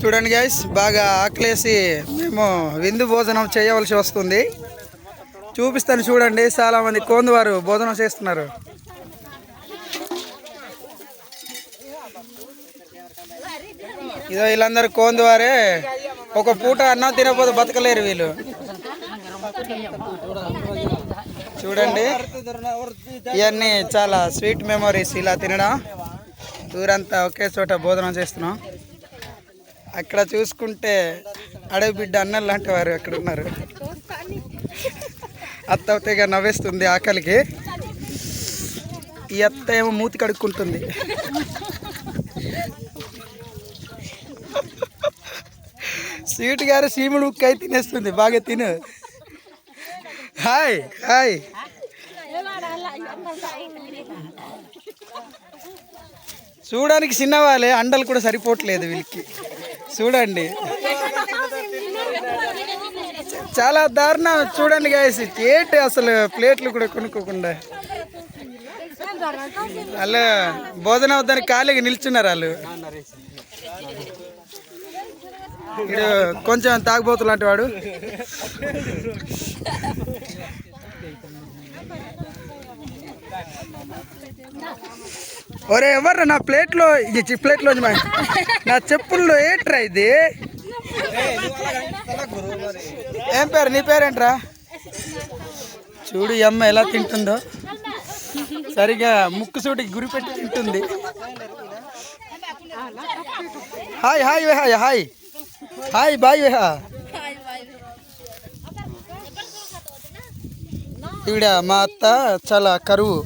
చూడండి గైస్ బాగా ఆకలేసి మేము విందు భోజనం చేయవలసి వస్తుంది. చూపిస్తాను చూడండి చాలా మంది కోందువారు భోజనం చేస్తున్నారు. ఇదో వీళ్ళందరూ కోందువారే ఒక పూట అన్నం తినకపోతే బతకలేరు వీళ్ళు. చూడండి ఇవన్నీ చాలా స్వీట్ మెమరీస్ ఇలా తినడం. ఊరంతా ఒకే చోట భోజనం చేస్తున్నాం. అక్కడ చూసుకుంటే అడవి బిడ్డ అన్నలు లాంటి వారు అక్కడ ఉన్నారు. అత్త అవుతాయిగా నవ్వేస్తుంది ఆకలికి. ఈ అత్త ఏమో మూతి కడుక్కుంటుంది. స్వీట్ గారు సీముడు ఉక్కై తినేస్తుంది. బాగా తిను. Hi hi. చూడడానికి చిన్నవాళ్ళే అండలు కూడా సరిపోవట్లేదు వీళ్ళకి. చూడండి. చాలా దారుణం. చూడండి గాయస్ ఏంటి అసలు ప్లేట్లు కూడా కొనుక్కోకుండా. వాళ్ళు భోజనం వద్దని ఖాళీగా నిల్చున్నారు వాళ్ళు. ఇడు కొంచెం తాగుబోతు లాంటి వాడు. ఒరే ఎవరు నా ప్లేట్లో ఇది ప్లేట్లో నా చెప్పుల్లో ఏంట్రా ఇది? ఏం పేరు? నీ పేరేంట్రా? చూడు అమ్మ ఎలా తింటుందో. సరిగా ముక్కు సూటికి గురి పెట్టి తింటుంది. Hi hi hi hi. Hi bye వేహా. ఈవిడ మా అత్త చాలా కరువు.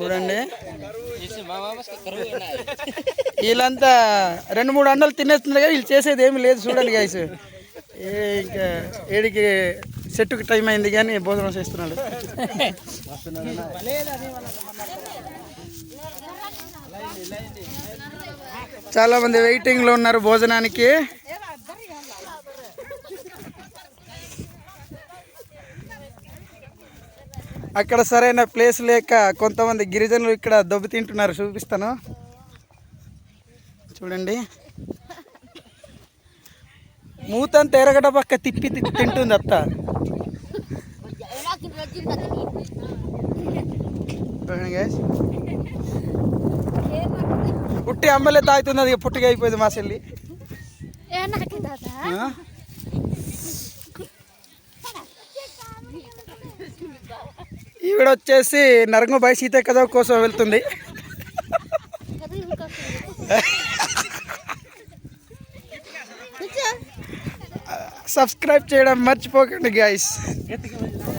చూడండి. వీళ్ళంతా రెండు మూడు అండలు తినేస్తున్నారు కదా వీళ్ళు చేసేది ఏమి లేదు చూడండి గైస్ ఏ ఇంకా ఏడికి చెట్టుకి టైం అయింది కానీ భోజనం చేస్తున్నాడు. చాలా మంది వెయిటింగ్లో ఉన్నారు భోజనానికి. అక్కడ సరైన ప్లేస్ లేక కొంతమంది గిరిజనులు ఇక్కడ దెబ్బ తింటున్నారు చూపిస్తాను. చూడండి. మూతంతా ఎరగడ పక్క తిప్పి తిప్పి తింటుంది అత్త. పుట్టి అమ్మలే తాగుతుంది అది పుట్టిగా అయిపోయింది మా చెల్లి. ఈవిడ వచ్చేసి నరంగబాయి సీతక్క చౌక్ కోసం వెళ్తుంది. సబ్స్క్రైబ్ చేయడం మర్చిపోకండి గైస్